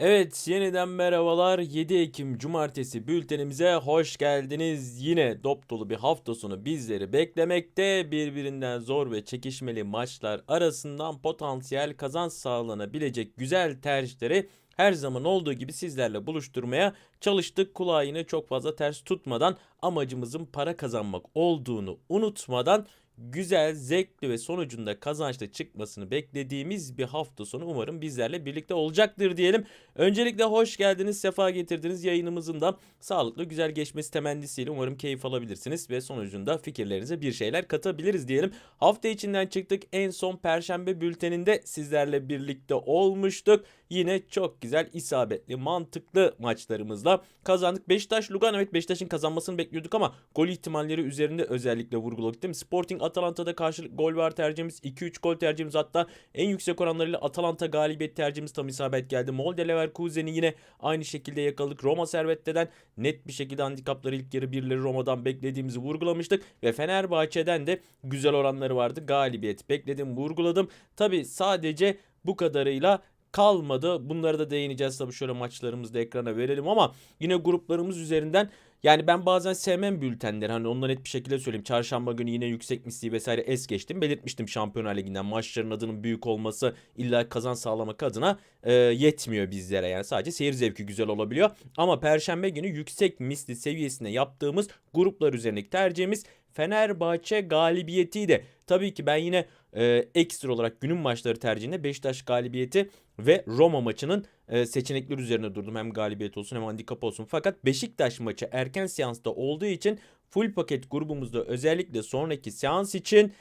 Evet yeniden merhabalar 7 Ekim Cumartesi bültenimize hoş geldiniz. Yine dop dolu bir hafta sonu bizleri beklemekte. Birbirinden zor ve çekişmeli maçlar arasından potansiyel kazanç sağlanabilecek güzel tercihleri her zaman olduğu gibi sizlerle buluşturmaya çalıştık. Kulağı yine çok fazla ters tutmadan amacımızın para kazanmak olduğunu unutmadan güzel, zevkli ve sonucunda kazançlı çıkmasını beklediğimiz bir hafta sonu umarım bizlerle birlikte olacaktır diyelim. Öncelikle hoş geldiniz, sefa getirdiniz yayınımızın da sağlıklı, güzel geçmesi temennisiyle umarım keyif alabilirsiniz ve sonucunda fikirlerinize bir şeyler katabiliriz diyelim. Hafta içinden çıktık. En son perşembe bülteninde sizlerle birlikte olmuştuk. Yine çok güzel, isabetli, mantıklı maçlarımızla kazandık. Beşiktaş Lugano evet Beşiktaş'ın kazanmasını bekliyorduk ama gol ihtimalleri üzerinde özellikle vurguladık değil mi? Sporting Atalanta'da karşılık gol var tercihimiz. 2-3 gol tercihimiz hatta en yüksek oranlarıyla Atalanta galibiyet tercihimiz tam isabet geldi. Molde Leverkusen'i yine aynı şekilde yakaladık. Roma Servette'den net bir şekilde handikapları ilk yarı birileri Roma'dan beklediğimizi vurgulamıştık. Ve Fenerbahçe'den de güzel oranları vardı. Galibiyet bekledim vurguladım. Tabi sadece bu kadarıyla kalmadı. Bunları da değineceğiz tabii şöyle maçlarımızı da ekrana verelim ama yine gruplarımız üzerinden yani ben bazen sevmem bültenleri hani ondan net bir şekilde söyleyeyim. Çarşamba günü yine yüksek misli vesaire es geçtim. Belirtmiştim Şampiyonlar Ligi'nden maçların adının büyük olması illa kazan sağlamak adına e, yetmiyor bizlere. Yani sadece seyir zevki güzel olabiliyor. Ama Perşembe günü yüksek misli seviyesinde yaptığımız gruplar üzerindeki tercihimiz Fenerbahçe galibiyetiydi. Tabii ki ben yine e, ekstra olarak günün maçları tercihinde Beşiktaş galibiyeti ve Roma maçının e, seçenekler üzerine durdum. Hem galibiyet olsun hem handikap olsun. Fakat Beşiktaş maçı erken seansta olduğu için full paket grubumuzda özellikle sonraki seans için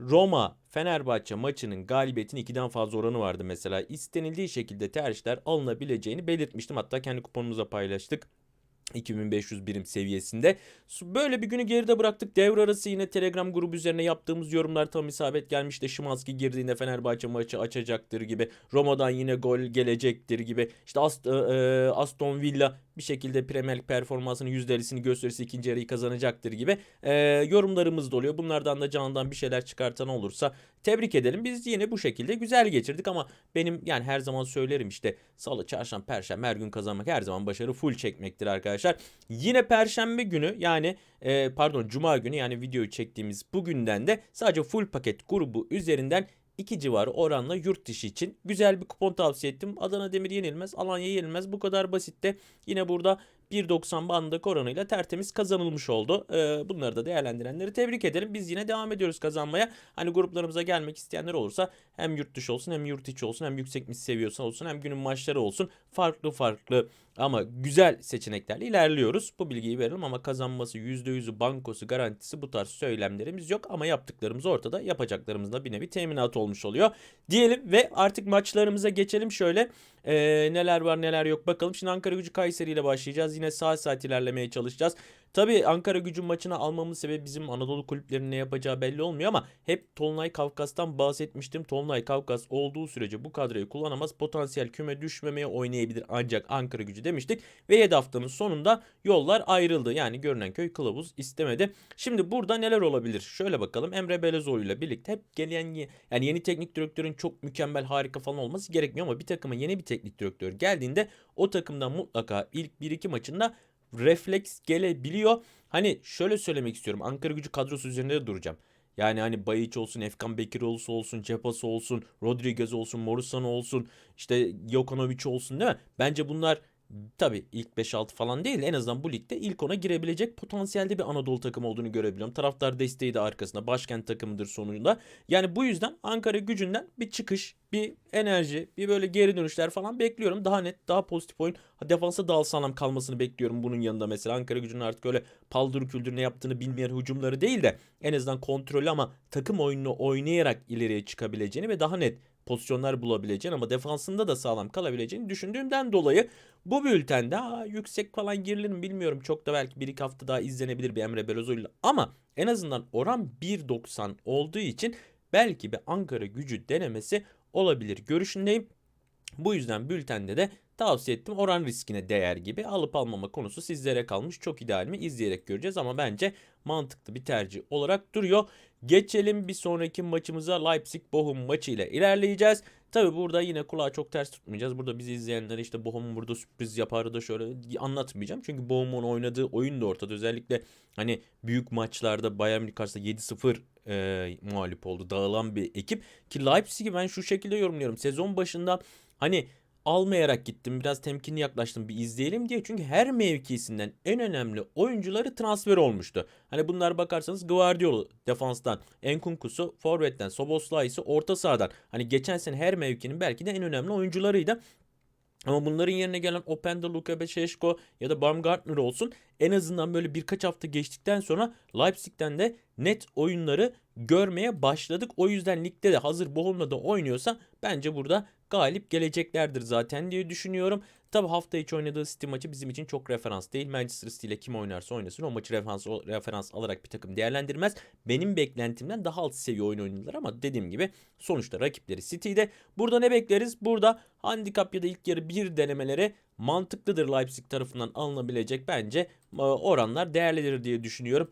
Roma Fenerbahçe maçının galibiyetinin 2'den fazla oranı vardı mesela. İstenildiği şekilde tercihler alınabileceğini belirtmiştim. Hatta kendi kuponumuza paylaştık. 2500 birim seviyesinde. Böyle bir günü geride bıraktık. Devre arası yine Telegram grubu üzerine yaptığımız yorumlar tam isabet gelmişti. Şimanski girdiğinde Fenerbahçe maçı açacaktır gibi. Roma'dan yine gol gelecektir gibi. İşte Ast e, e Aston Villa bir şekilde Premier Lig performansının %50'sini gösterirse ikinci yarıyı kazanacaktır gibi e, yorumlarımız da oluyor. Bunlardan da canından bir şeyler çıkartan olursa tebrik edelim. Biz yine bu şekilde güzel geçirdik ama benim yani her zaman söylerim işte salı, çarşamba, perşembe her gün kazanmak her zaman başarı full çekmektir arkadaşlar. Yine perşembe günü yani e, pardon cuma günü yani videoyu çektiğimiz bugünden de sadece full paket grubu üzerinden 2 civarı oranla yurt dışı için güzel bir kupon tavsiye ettim. Adana Demir yenilmez, Alanya yenilmez. Bu kadar basitte. Yine burada 1.90 bandındaki oranıyla tertemiz kazanılmış oldu. Ee, bunları da değerlendirenleri tebrik ederim. Biz yine devam ediyoruz kazanmaya. Hani gruplarımıza gelmek isteyenler olursa hem yurt dışı olsun hem yurt içi olsun hem yüksek mis seviyorsan olsun hem günün maçları olsun. Farklı farklı ama güzel seçeneklerle ilerliyoruz. Bu bilgiyi verelim ama kazanması %100'ü bankosu garantisi bu tarz söylemlerimiz yok. Ama yaptıklarımız ortada yapacaklarımızda bir nevi teminat olmuş oluyor. Diyelim ve artık maçlarımıza geçelim şöyle. Ee, neler var neler yok bakalım. Şimdi Ankara gücü Kayseri ile başlayacağız. Yine saat saat ilerlemeye çalışacağız. Tabi Ankara gücün maçını almamın sebebi bizim Anadolu kulüplerinin ne yapacağı belli olmuyor ama hep Tolunay Kafkas'tan bahsetmiştim. Tolunay Kafkas olduğu sürece bu kadroyu kullanamaz. Potansiyel küme düşmemeye oynayabilir ancak Ankara gücü demiştik. Ve 7 haftanın sonunda yollar ayrıldı. Yani görünen köy kılavuz istemedi. Şimdi burada neler olabilir? Şöyle bakalım. Emre Belezoğlu ile birlikte hep gelen yani yeni teknik direktörün çok mükemmel harika falan olması gerekmiyor ama bir takıma yeni bir teknik direktör geldiğinde o takımdan mutlaka ilk 1-2 maçında refleks gelebiliyor. Hani şöyle söylemek istiyorum. Ankara gücü kadrosu üzerinde de duracağım. Yani hani Bayiç olsun, Efkan Bekir olsun, Cepası olsun, Rodriguez olsun, Morusan olsun, işte Jokanovic olsun değil mi? Bence bunlar Tabii ilk 5-6 falan değil en azından bu ligde ilk ona girebilecek potansiyelde bir Anadolu takımı olduğunu görebiliyorum. Taraftar desteği de arkasında başkent takımıdır sonunda. Yani bu yüzden Ankara gücünden bir çıkış, bir enerji, bir böyle geri dönüşler falan bekliyorum. Daha net, daha pozitif oyun. Defansa daha sağlam kalmasını bekliyorum bunun yanında mesela. Ankara gücünün artık öyle paldır küldür ne yaptığını bilmeyen hücumları değil de en azından kontrollü ama takım oyununu oynayarak ileriye çıkabileceğini ve daha net pozisyonlar bulabileceğini ama defansında da sağlam kalabileceğini düşündüğümden dolayı bu bültende ha, yüksek falan girilir mi bilmiyorum. Çok da belki bir iki hafta daha izlenebilir bir Emre Belözoğlu ama en azından oran 1.90 olduğu için belki bir Ankara gücü denemesi olabilir görüşündeyim. Bu yüzden bültende de tavsiye ettim. Oran riskine değer gibi alıp almama konusu sizlere kalmış. Çok ideal mi izleyerek göreceğiz ama bence mantıklı bir tercih olarak duruyor. Geçelim bir sonraki maçımıza Leipzig Bochum maçı ile ilerleyeceğiz. Tabi burada yine kulağı çok ters tutmayacağız. Burada bizi izleyenlere işte Bohum'un burada sürpriz yaparı da şöyle anlatmayacağım. Çünkü Bohum'un oynadığı oyun da ortada. Özellikle hani büyük maçlarda Bayern Münih karşısında 7-0 e, mağlup oldu. Dağılan bir ekip. Ki Leipzig'i ben şu şekilde yorumluyorum. Sezon başında hani almayarak gittim. Biraz temkinli yaklaştım bir izleyelim diye. Çünkü her mevkisinden en önemli oyuncuları transfer olmuştu. Hani bunlar bakarsanız Guardiola defanstan, Enkunku'su forvetten, Soboslai'si orta sahadan. Hani geçen sene her mevkinin belki de en önemli oyuncularıydı. Ama bunların yerine gelen Openda, Luka Beşeşko ya da Baumgartner olsun en azından böyle birkaç hafta geçtikten sonra Leipzig'ten de net oyunları görmeye başladık. O yüzden ligde de hazır Bochum'la da oynuyorsa bence burada galip geleceklerdir zaten diye düşünüyorum. Tabi hafta içi oynadığı City maçı bizim için çok referans değil. Manchester City ile kim oynarsa oynasın o maçı referans, referans alarak bir takım değerlendirmez. Benim beklentimden daha alt seviye oyun oynadılar ama dediğim gibi sonuçta rakipleri City'de. Burada ne bekleriz? Burada handikap ya da ilk yarı bir denemeleri mantıklıdır Leipzig tarafından alınabilecek bence oranlar değerlidir diye düşünüyorum.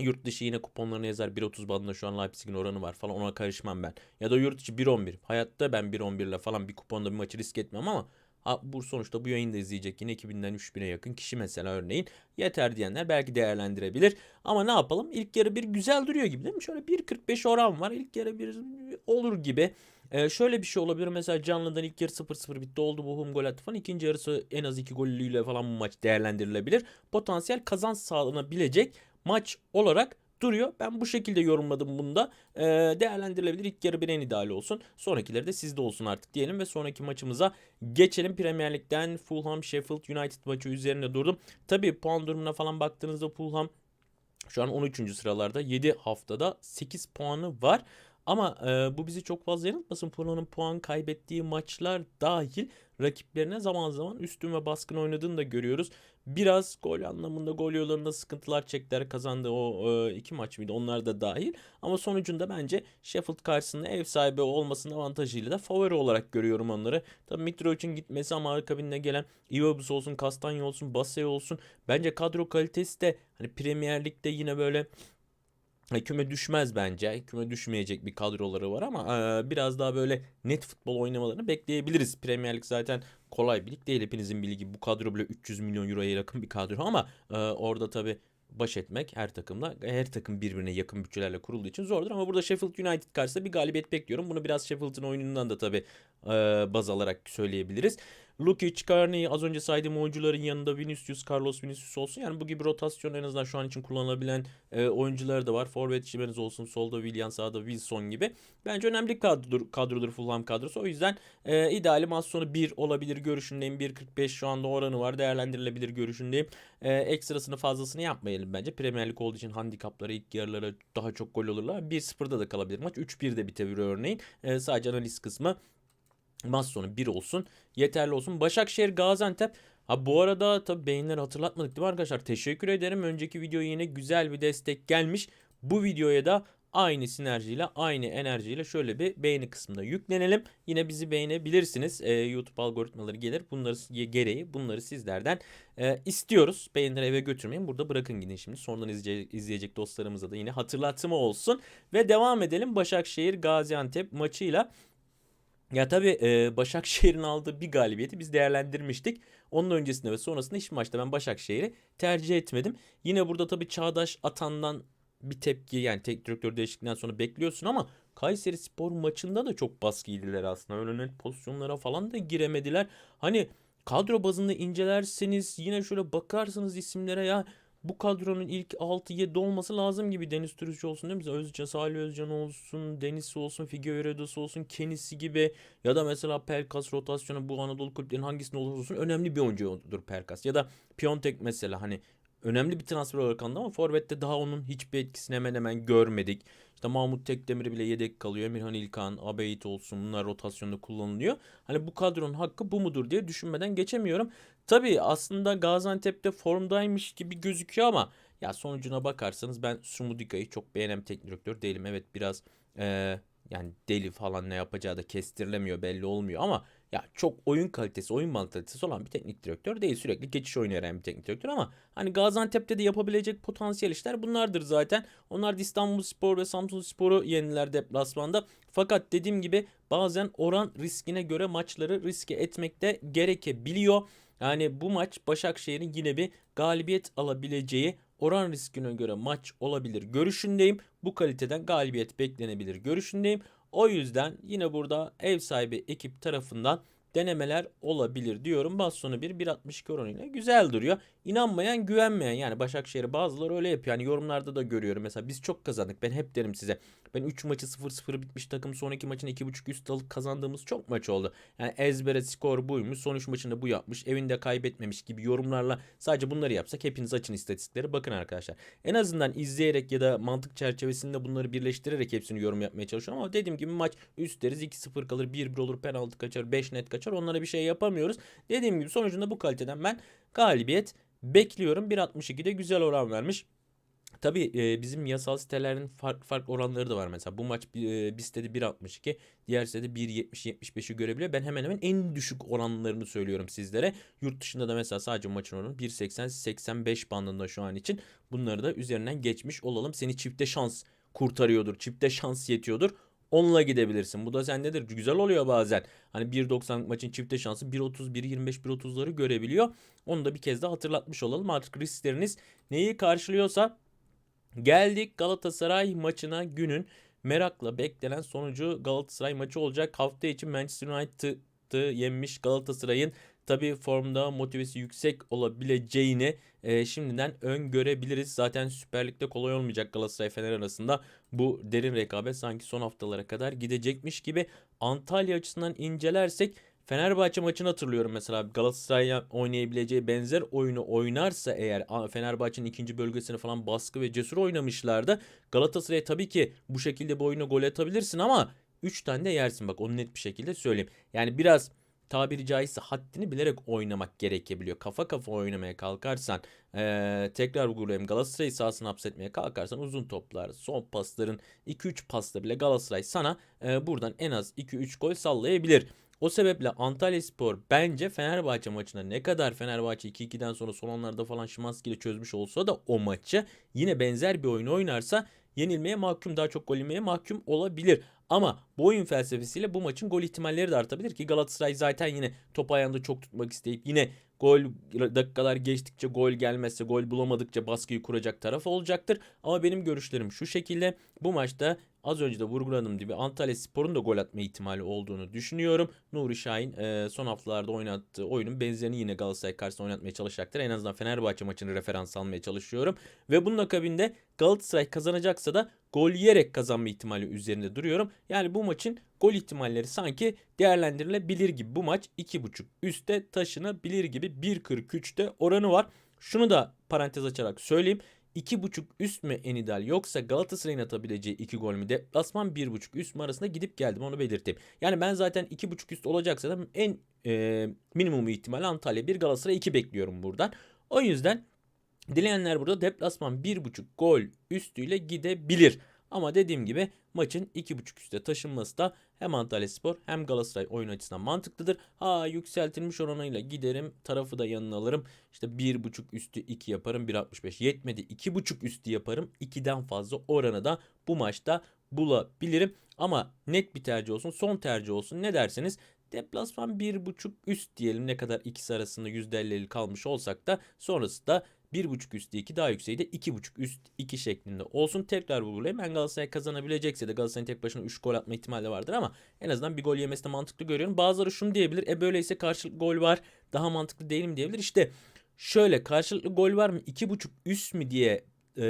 Yurt dışı yine kuponlarını yazar 1.30 bandında şu an Leipzig'in oranı var falan ona karışmam ben. Ya da yurt içi 1.11. Hayatta ben 1.11 ile falan bir kuponda bir maçı risk etmem ama ha, bu sonuçta bu yayında izleyecek yine 2000'den 3000'e yakın kişi mesela örneğin yeter diyenler belki değerlendirebilir. Ama ne yapalım ilk yarı bir güzel duruyor gibi değil mi? Şöyle 1.45 oran var ilk yarı bir olur gibi. Ee, şöyle bir şey olabilir mesela canlıdan ilk yarı 0-0 bitti oldu Bochum gol attı falan. İkinci yarısı en az 2 gollüyle falan bu maç değerlendirilebilir. Potansiyel kazanç sağlanabilecek maç olarak duruyor. Ben bu şekilde yorumladım bunu da. Ee, değerlendirilebilir. İlk yarı bir en ideali olsun. Sonrakileri de sizde olsun artık diyelim ve sonraki maçımıza geçelim. Premier Lig'den Fulham Sheffield United maçı üzerine durdum. Tabii puan durumuna falan baktığınızda Fulham şu an 13. sıralarda 7 haftada 8 puanı var. Ama e, bu bizi çok fazla yanıltmasın. Fulham'ın puan kaybettiği maçlar dahil rakiplerine zaman zaman üstün ve baskın oynadığını da görüyoruz. Biraz gol anlamında gol yollarında sıkıntılar çektiler kazandı o e, iki maç mıydı onlar da dahil. Ama sonucunda bence Sheffield karşısında ev sahibi olmasının avantajıyla da favori olarak görüyorum onları. Tabii Mitrovic'in gitmesi ama akabinde gelen Iwobi olsun, Kastanya olsun, Basse olsun. Bence kadro kalitesi de hani Premier Lig'de yine böyle küme düşmez bence. Küme düşmeyecek bir kadroları var ama e, biraz daha böyle net futbol oynamalarını bekleyebiliriz. Premier Lig zaten kolay bir lig değil. Hepinizin bildiği bu kadro bile 300 milyon euroya yakın bir kadro ama e, orada tabi baş etmek her takımla her takım birbirine yakın bütçelerle kurulduğu için zordur ama burada Sheffield United karşısında bir galibiyet bekliyorum. Bunu biraz Sheffield'ın oyunundan da tabi e, baz alarak söyleyebiliriz. Lukic, Carney az önce saydığım oyuncuların yanında Vinicius, Carlos Vinicius olsun. Yani bu gibi rotasyon en azından şu an için kullanılabilen e, oyuncular da var. Forvet Jimenez olsun, solda Willian, sağda Wilson gibi. Bence önemli kadrodur, kadrodur Fulham kadrosu. O yüzden e, ideali maç sonu 1 olabilir görüşündeyim. 1.45 şu anda oranı var. Değerlendirilebilir görüşündeyim. E, ekstrasını fazlasını yapmayalım bence. Premier Lig olduğu için handikapları ilk yarılara daha çok gol olurlar. 1-0'da da kalabilir maç. 3-1 de bitebilir örneğin. E, sadece analiz kısmı Maç sonu 1 olsun. Yeterli olsun. Başakşehir Gaziantep. Ha bu arada tabi beyinleri hatırlatmadık değil mi arkadaşlar? Teşekkür ederim. Önceki video yine güzel bir destek gelmiş. Bu videoya da aynı sinerjiyle, aynı enerjiyle şöyle bir beğeni kısmında yüklenelim. Yine bizi beğenebilirsiniz. Ee, YouTube algoritmaları gelir. Bunları gereği bunları sizlerden e, istiyoruz. Beğenileri eve götürmeyin. Burada bırakın gidin şimdi. Sonradan izleyecek, izleyecek dostlarımıza da yine hatırlatma olsun. Ve devam edelim Başakşehir Gaziantep maçıyla. Ya tabii e, Başakşehir'in aldığı bir galibiyeti biz değerlendirmiştik. Onun öncesinde ve sonrasında hiçbir maçta ben Başakşehir'i tercih etmedim. Yine burada tabii Çağdaş Atan'dan bir tepki yani tek direktör değişikliğinden sonra bekliyorsun ama Kayseri Spor maçında da çok baskı yediler aslında. Öyle net pozisyonlara falan da giremediler. Hani kadro bazında incelerseniz yine şöyle bakarsınız isimlere ya bu kadronun ilk 6-7 olması lazım gibi Deniz Türücü olsun değil mi? Özcan, Salih Özcan olsun, Deniz olsun, Figueiredo'su olsun, Kenisi gibi ya da mesela Pelkas rotasyonu bu Anadolu kulüplerinin hangisinde olursa olsun önemli bir oyuncudur Pelkas. Ya da Piontek mesela hani önemli bir transfer olarak anladım ama Forvet'te daha onun hiçbir etkisini hemen hemen görmedik. İşte Mahmut Tekdemir bile yedek kalıyor. Emirhan İlkan, Abeyit olsun bunlar rotasyonda kullanılıyor. Hani bu kadronun hakkı bu mudur diye düşünmeden geçemiyorum. Tabii aslında Gaziantep'te formdaymış gibi gözüküyor ama ya sonucuna bakarsanız ben Sumudika'yı çok beğenen teknik direktör değilim. Evet biraz e, yani deli falan ne yapacağı da kestirilemiyor belli olmuyor ama ya çok oyun kalitesi, oyun mantalitesi olan bir teknik direktör değil. Sürekli geçiş oynayan bir teknik direktör ama hani Gaziantep'te de yapabilecek potansiyel işler bunlardır zaten. Onlar da İstanbul Spor ve Samsun Spor'u yeniler deplasmanda. Fakat dediğim gibi bazen oran riskine göre maçları riske etmekte gerekebiliyor. Yani bu maç Başakşehir'in yine bir galibiyet alabileceği oran riskine göre maç olabilir görüşündeyim. Bu kaliteden galibiyet beklenebilir görüşündeyim. O yüzden yine burada ev sahibi ekip tarafından denemeler olabilir diyorum. Bas sonu 1 1.62 oranıyla güzel duruyor. İnanmayan güvenmeyen yani Başakşehir bazıları öyle yapıyor. Yani yorumlarda da görüyorum mesela biz çok kazandık. Ben hep derim size. Ben 3 maçı 0-0 bitmiş takım sonraki maçın 2.5 üst alıp kazandığımız çok maç oldu. Yani ezbere skor buymuş. Son 3 maçında bu yapmış. Evinde kaybetmemiş gibi yorumlarla sadece bunları yapsak hepiniz açın istatistikleri. Bakın arkadaşlar. En azından izleyerek ya da mantık çerçevesinde bunları birleştirerek hepsini yorum yapmaya çalışıyorum. Ama dediğim gibi maç üst deriz 2-0 kalır 1-1 olur penaltı kaçar 5 net kaçar onlara bir şey yapamıyoruz. Dediğim gibi sonucunda bu kaliteden ben galibiyet bekliyorum. 1.62'de güzel oran vermiş. Tabii e, bizim yasal sitelerin farklı farklı oranları da var mesela. Bu maç e, bir sitede 1.62, diğer sitede 1.70-75'i görebiliyor. Ben hemen hemen en düşük oranlarını söylüyorum sizlere. Yurt dışında da mesela sadece maçın oranı 1.80-85 bandında şu an için. Bunları da üzerinden geçmiş olalım. Seni çifte şans kurtarıyordur. Çifte şans yetiyordur. Onunla gidebilirsin. Bu da sendedir. Güzel oluyor bazen. Hani 1.90'lık maçın çifte şansı 1.30, 1.25, 1.30'ları görebiliyor. Onu da bir kez daha hatırlatmış olalım. Artık riskleriniz neyi karşılıyorsa Geldik Galatasaray maçına günün merakla beklenen sonucu Galatasaray maçı olacak. Hafta içi Manchester United'ı yenmiş Galatasaray'ın tabi formda motivesi yüksek olabileceğini e, şimdiden öngörebiliriz. Zaten Süper Lig'de kolay olmayacak Galatasaray Fener arasında bu derin rekabet sanki son haftalara kadar gidecekmiş gibi Antalya açısından incelersek Fenerbahçe maçını hatırlıyorum mesela Galatasaray'a oynayabileceği benzer oyunu oynarsa eğer Fenerbahçe'nin ikinci bölgesini falan baskı ve cesur oynamışlardı. Galatasaray tabii ki bu şekilde bu oyunu gol atabilirsin ama 3 tane de yersin bak onu net bir şekilde söyleyeyim. Yani biraz tabiri caizse haddini bilerek oynamak gerekebiliyor. Kafa kafa oynamaya kalkarsan ee, tekrar vurgulayayım Galatasaray sahasını hapsetmeye kalkarsan uzun toplar son pasların 2-3 pasta bile Galatasaray sana e, buradan en az 2-3 gol sallayabilir. O sebeple Antalya Spor bence Fenerbahçe maçında ne kadar Fenerbahçe 2-2'den sonra son anlarda falan Şimanski ile çözmüş olsa da o maçı yine benzer bir oyun oynarsa yenilmeye mahkum daha çok gol yemeye mahkum olabilir. Ama bu oyun felsefesiyle bu maçın gol ihtimalleri de artabilir ki Galatasaray zaten yine top ayağında çok tutmak isteyip yine gol dakikalar geçtikçe gol gelmezse gol bulamadıkça baskıyı kuracak taraf olacaktır. Ama benim görüşlerim şu şekilde bu maçta az önce de vurguladığım gibi Antalya Spor'un da gol atma ihtimali olduğunu düşünüyorum. Nuri Şahin e, son haftalarda oynattığı oyunun benzerini yine Galatasaray karşısında oynatmaya çalışacaktır. En azından Fenerbahçe maçını referans almaya çalışıyorum. Ve bunun akabinde Galatasaray kazanacaksa da gol yiyerek kazanma ihtimali üzerinde duruyorum. Yani bu maçın gol ihtimalleri sanki değerlendirilebilir gibi. Bu maç 2.5 üstte taşınabilir gibi 1.43'te oranı var. Şunu da parantez açarak söyleyeyim. 2.5 üst mü en ideal yoksa Galatasaray'ın atabileceği 2 gol mü deplasman 1.5 üst mü arasında gidip geldim onu belirteyim. Yani ben zaten 2.5 üst olacaksa da en e, minimum ihtimal Antalya 1 Galatasaray 2 bekliyorum buradan. O yüzden dileyenler burada deplasman 1.5 gol üstüyle gidebilir. Ama dediğim gibi maçın 2.5 üste taşınması da hem Antalya Spor hem Galatasaray oyun açısından mantıklıdır. Ha yükseltilmiş oranıyla giderim tarafı da yanına alırım. İşte 1.5 üstü 2 yaparım 1.65 yetmedi 2.5 üstü yaparım 2'den fazla oranı da bu maçta bulabilirim. Ama net bir tercih olsun son tercih olsun ne derseniz deplasman 1.5 üst diyelim ne kadar ikisi arasında %50'li kalmış olsak da sonrası da 1.5 üstü 2 daha yükseği de 2.5 üst 2 şeklinde olsun. Tekrar vurgulayayım. Ben Galatasaray kazanabilecekse de Galatasaray'ın tek başına 3 gol atma ihtimali vardır ama en azından bir gol yemesi de mantıklı görüyorum. Bazıları şunu diyebilir. E böyleyse karşılıklı gol var. Daha mantıklı değil mi diyebilir. İşte şöyle karşılıklı gol var mı? 2.5 üst mü diye e,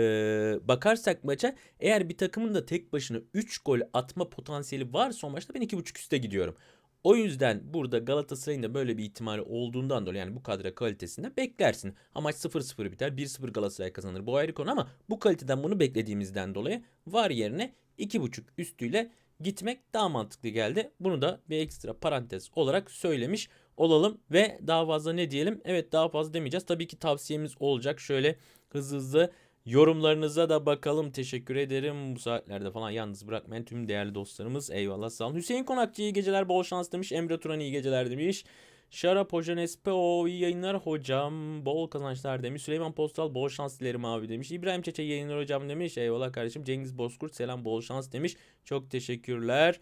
bakarsak maça eğer bir takımın da tek başına 3 gol atma potansiyeli varsa o maçta ben 2.5 üste gidiyorum. O yüzden burada Galatasaray'ın da böyle bir ihtimali olduğundan dolayı yani bu kadro kalitesinde beklersin. Ha maç 0-0 biter 1-0 Galatasaray kazanır. Bu ayrı konu ama bu kaliteden bunu beklediğimizden dolayı var yerine 2.5 üstüyle gitmek daha mantıklı geldi. Bunu da bir ekstra parantez olarak söylemiş olalım ve daha fazla ne diyelim? Evet daha fazla demeyeceğiz. Tabii ki tavsiyemiz olacak. Şöyle hızlı hızlı Yorumlarınıza da bakalım. Teşekkür ederim. Bu saatlerde falan yalnız bırakmayan tüm değerli dostlarımız. Eyvallah sağ olun. Hüseyin Konakçı iyi geceler bol şans demiş. Emre Turan iyi geceler demiş. Şarap Hoca Nespo iyi yayınlar hocam. Bol kazançlar demiş. Süleyman Postal bol şans dilerim abi demiş. İbrahim Çeçe yayınlar hocam demiş. Eyvallah kardeşim. Cengiz Bozkurt selam bol şans demiş. Çok teşekkürler.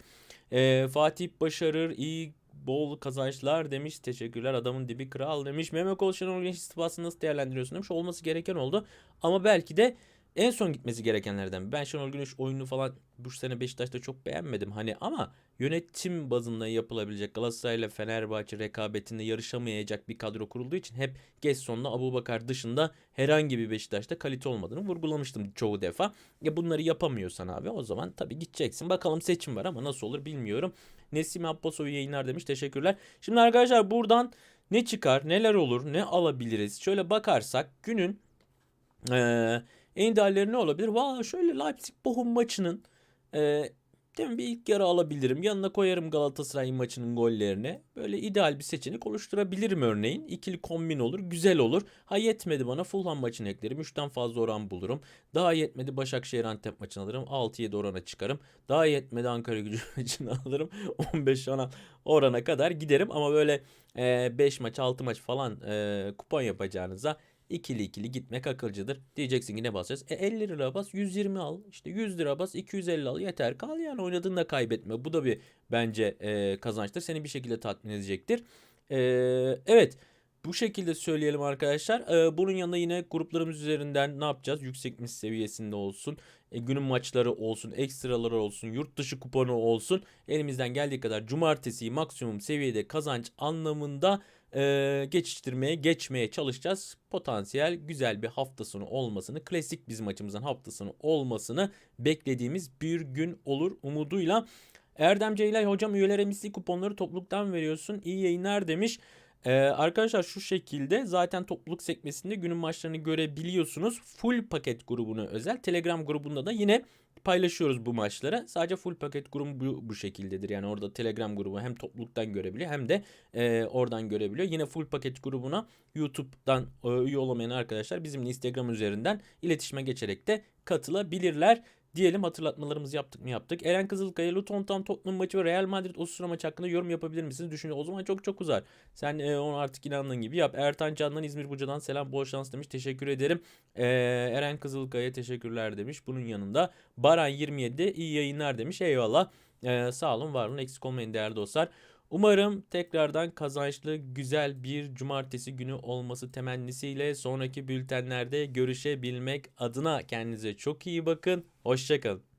Ee, Fatih Başarır iyi bol kazançlar demiş. Teşekkürler. Adamın dibi kral demiş. Mehmet Kol Şenol istifasını nasıl değerlendiriyorsun demiş. Olması gereken oldu. Ama belki de en son gitmesi gerekenlerden. Ben Şenol Güneş oyunu falan bu sene Beşiktaş'ta çok beğenmedim. Hani ama yönetim bazında yapılabilecek Galatasaray ile Fenerbahçe rekabetinde yarışamayacak bir kadro kurulduğu için hep Gesson'la Abubakar dışında herhangi bir Beşiktaş'ta kalite olmadığını vurgulamıştım çoğu defa. Ya bunları yapamıyorsan abi o zaman tabii gideceksin. Bakalım seçim var ama nasıl olur bilmiyorum. Nesim Abbasoy yayınlar demiş. Teşekkürler. Şimdi arkadaşlar buradan ne çıkar, neler olur, ne alabiliriz? Şöyle bakarsak günün eee en idealleri ne olabilir? Valla şöyle Leipzig Bochum maçının eee değil mi, bir ilk yarı alabilirim. Yanına koyarım Galatasaray maçının gollerine. Böyle ideal bir seçenek oluşturabilirim örneğin. İkili kombin olur, güzel olur. Ha yetmedi bana Fulham maçını eklerim. 3'ten fazla oran bulurum. Daha yetmedi Başakşehir Antep maçını alırım. 6-7 orana çıkarım. Daha yetmedi Ankara gücü maçını alırım. 15 orana, orana kadar giderim. Ama böyle 5 maç 6 maç falan e, kupon yapacağınıza ikili ikili gitmek akılcıdır. Diyeceksin ki ne basacağız? E 50 lira bas 120 al. İşte 100 lira bas 250 al. Yeter kal yani oynadığında kaybetme. Bu da bir bence e, kazançtır. Seni bir şekilde tatmin edecektir. E, evet. Bu şekilde söyleyelim arkadaşlar. Ee, bunun yanında yine gruplarımız üzerinden ne yapacağız? Yüksek mis seviyesinde olsun. E, günün maçları olsun. Ekstraları olsun. Yurt dışı kuponu olsun. Elimizden geldiği kadar cumartesiyi maksimum seviyede kazanç anlamında e, geçiştirmeye, geçmeye çalışacağız. Potansiyel güzel bir hafta sonu olmasını, klasik bizim açımızdan hafta olmasını beklediğimiz bir gün olur umuduyla. Erdem Ceylay hocam üyelere misli kuponları topluluktan veriyorsun. İyi yayınlar demiş. Ee, arkadaşlar şu şekilde zaten topluluk sekmesinde günün maçlarını görebiliyorsunuz. Full paket grubuna özel. Telegram grubunda da yine paylaşıyoruz bu maçları. Sadece full paket grubu bu, bu şekildedir. Yani orada Telegram grubu hem topluluktan görebiliyor hem de e, oradan görebiliyor. Yine full paket grubuna YouTube'dan e, üye olamayan arkadaşlar bizimle Instagram üzerinden iletişime geçerek de katılabilirler. Diyelim hatırlatmalarımızı yaptık mı yaptık. Eren Kızılkaya, Luton Town Tottenham maçı ve Real Madrid Osasuna maçı hakkında yorum yapabilir misiniz? Düşünüyor. O zaman çok çok uzar. Sen e, onu artık inandığın gibi yap. Ertan Can'dan İzmir Buca'dan selam bol şans demiş. Teşekkür ederim. E, Eren Kızılkaya teşekkürler demiş. Bunun yanında Baran 27 iyi yayınlar demiş. Eyvallah. E, sağ olun var olun eksik olmayın değerli dostlar. Umarım tekrardan kazançlı güzel bir cumartesi günü olması temennisiyle sonraki bültenlerde görüşebilmek adına kendinize çok iyi bakın. Hoşçakalın.